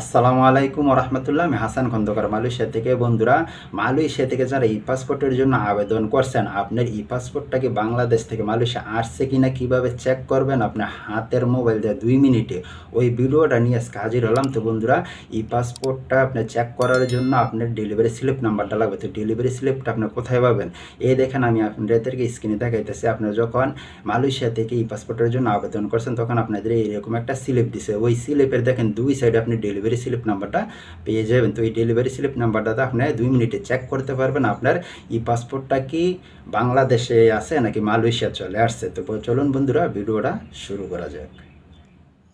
আসসালামু আলাইকুম রহমতুল্লাহ। আমি হাসান খন্দকার মালয়েশিয়া থেকে। বন্ধুরা, মালয়েশিয়া থেকে যারা ই পাসপোর্টের জন্য আবেদন করছেন, আপনার ই পাসপোর্টটাকে বাংলাদেশ থেকে মালয়েশিয়া আসছে কিনা, কীভাবে চেক করবেন? আপনার হাতের মোবাইল দিয়ে দুই মিনিটে ওই ভিডিওটা নিয়ে আজকে হাজির হলাম। তো বন্ধুরা ই পাসপোর্টটা আপনি চেক করার জন্য আপনার ডেলিভারি স্লিপ নাম্বারটা লাগবে। তো ডেলিভারি স্লিপটা আপনি কোথায় পাবেন? এই দেখেন, আমি আপনাদেরকে স্ক্রিনে দেখাইতেছি। আপনার যখন মালয়েশিয়া থেকে ই পাসপোর্টের জন্য আবেদন করছেন, তখন আপনাদের এরকম একটা স্লিপ দিছে। ওই স্লিপের দেখেন, দুই সাইডে আপনি ডেলিভারি স্লিপ নাম্বারটা পেয়ে যাবেন। তো এই ডেলিভারি স্লিপ নাম্বারটাতে আপনি দুই মিনিটে চেক করতে পারবেন আপনার ই পাসপোর্টটা কি বাংলাদেশে আছে নাকি মালয়েশিয়া চলে আসছে। তো চলুন বন্ধুরা, ভিডিওটা শুরু করা যাক।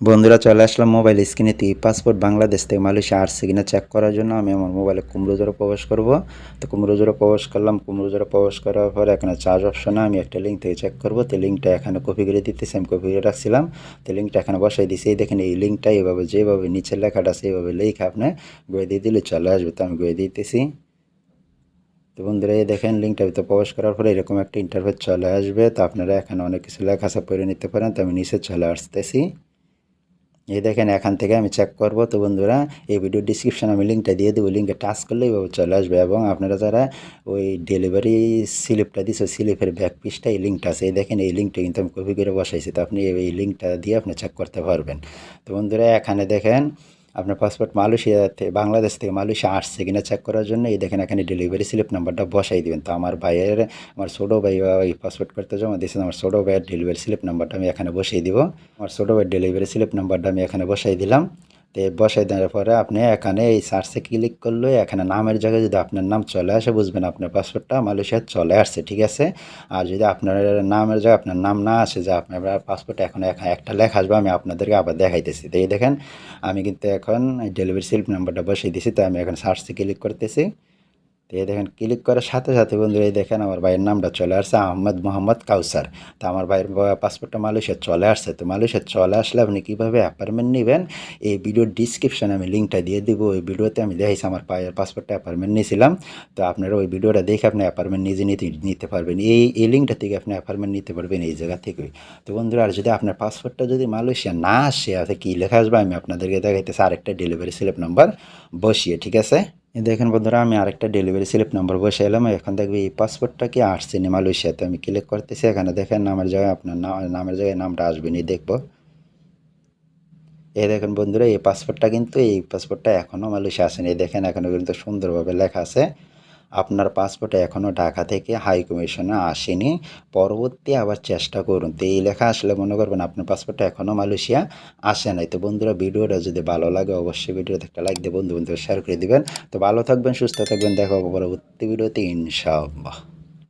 বন্ধুরা, চলে আসলাম মোবাইল স্ক্রিনে ই পাসপোর্ট বাংলাদেশ থেকে মালয়েশিয়া আসছে কিনা চেক করার জন্য আমি আমার মোবাইলে কুমড়োজোরে প্রবেশ করব। তো কুমড়োজোরে প্রবেশ করলাম। কুমড়োজোরে প্রবেশ করার পর এখানে চার্জ অপশনে আমি একটা লিঙ্ক থেকে চেক করব। তো লিঙ্কটা এখানে কপি করে দিতেছি, আমি কপি করে রাখছিলাম। তো লিঙ্কটা এখানে বসাই দিছি। এই দেখেন, এই লিঙ্কটা এইভাবে যেভাবে নিচের লেখাটা আছে এইভাবে লিখে আপনি গয়ে দিয়ে দিলে চলে আসবে। তো আমি গয়ে দিতেছি। তো বন্ধুরা, এই দেখেন লিঙ্কটা ভিতরে প্রবেশ করার পরে এরকম একটা ইন্টারভিউ চলে আসবে। তো আপনারা এখানে অনেক কিছু লেখা পড়ে নিতে পারেন। তো আমি নিচে চলে আসতেছি। এই দেখেন, এখান থেকে আমি চেক করব। তো বন্ধুরা, এই ভিডিও ডিসক্রিপশানে আমি লিঙ্কটা দিয়ে দেবো। লিঙ্কে টাচ করলে এইভাবে চলে আসবে এবং আপনারা যারা ওই ডেলিভারি স্লিপটা দিচ্ছে স্লিপের ব্যাক পিসটা এই লিঙ্কটা আছে। এই দেখেন, এই লিঙ্কটা কিন্তু আমি কপি করে বসাইছি। তো আপনি এই লিঙ্কটা দিয়ে আপনি চেক করতে পারবেন। তো বন্ধুরা, এখানে দেখেন আপনার পাসপোর্ট মালয়েশিয়া থেকে বাংলাদেশ থেকে মালয়েশিয়া আসছে কিনা চেক করার জন্য, এই দেখেন এখানে ডেলিভারি স্লিপ নাম্বারটা বসাই দেবেন। তো আমার ভাইয়ের, আমার ছোটো ভাই এই পাসপোর্ট করতে জমা দিয়েছেন আমার ছোটো ভাইয়ের ডেলিভারি স্লিপ নাম্বারটা আমি এখানে বসিয়ে দিব। আমার ছোটো ভাইয়ের ডেলিভারি স্লিপ নাম্বারটা আমি এখানে বসাই দিলাম। তো বসাই দেওয়ার পরে আপনি এখানে এই সার্চে ক্লিক করলে এখানে নামের জায়গায় যদি আপনার নাম চলে আসে, বুঝবেন আপনার পাসপোর্টটা মালয়েশিয়া চলে আসছে, ঠিক আছে? আর যদি আপনার নামের জায়গায় আপনার নাম না আসে, যে আপনার পাসপোর্ট এখন একটা লেখা আসবে, আমি আপনাদেরকে আবার দেখাইতেছি। তো এই দেখেন, আমি কিন্তু এখন ডেলিভারি স্লিপ নাম্বারটা বসিয়ে দিয়েছি তো আমি এখন সার্চে ক্লিক করতেছি। তো এই দেখেন ক্লিক করার সাথে সাথে বন্ধুরা এই দেখেন আমার ভাইয়ের নামটা চলে আসছে আহমদ মোহাম্মদ কাউসার। তো আমার ভাইয়ের পাসপোর্টটা মালয়েশিয়া চলে আসছে। তো মালয়েশিয়া চলে আসলে আপনি কীভাবে অ্যাপার্টমেন্ট নেবেন, এই ভিডিওর ডিসক্রিপশানে আমি লিঙ্কটা দিয়ে দিব। ওই ভিডিওতে আমি দেখাইছি আমার ভাইয়ের পাসপোর্টটা অ্যাপার্টমেন্ট নিয়েছিলাম। তো আপনারা ওই ভিডিওটা দেখে আপনি অ্যাপার্টমেন্ট নিজে নিতে নিতে পারবেন। এই এই লিঙ্কটা থেকে আপনি অ্যাপার্টমেন্ট নিতে পারবেন এই জায়গা থেকেই। তো বন্ধুরা, আর যদি আপনার পাসপোর্টটা যদি মালয়েশিয়া না আসে আছে কী লেখা আসবে, আমি আপনাদেরকে দেখাইতেছি আরেকটা ডেলিভারি স্লিপ নাম্বার বসিয়ে, ঠিক আছে? দেখেন বন্ধুরা, আমি আরেকটা ডেলিভারি স্লিপ নাম্বার বসে এলাম। এখন দেখবি এই পাসপোর্টটা কি আসছে নি মালয়েশিয়াতে? আমি ক্লিক করতেছি, এখানে দেখেন নামের জায়গায় আপনার নামের জায়গায় নামটা আসবে নি, দেখব। এই দেখেন বন্ধুরা, এই পাসপোর্টটা কিন্তু, এই পাসপোর্টটা এখনও মালয়েশিয়া আসেনি। দেখেন এখনও কিন্তু সুন্দরভাবে লেখা আছে আপনার পাসপোর্ট এখনও ঢাকা থেকে হাই কমিশনে আসেনি। পরবর্তী আবার চেষ্টা করুন। তো এই লেখা আসলে মনে করবেন আপনার পাসপোর্টটা এখনও মালয়েশিয়া আসে নাই। তো বন্ধুরা, ভিডিওটা যদি ভালো লাগে অবশ্যই ভিডিওতে একটা লাইক দিয়ে বন্ধু বন্ধু শেয়ার করে দিবেন। তো ভালো থাকবেন, সুস্থ থাকবেন, দেখা পরবর্তী ভিডিওতে ইনশাআল্লাহ।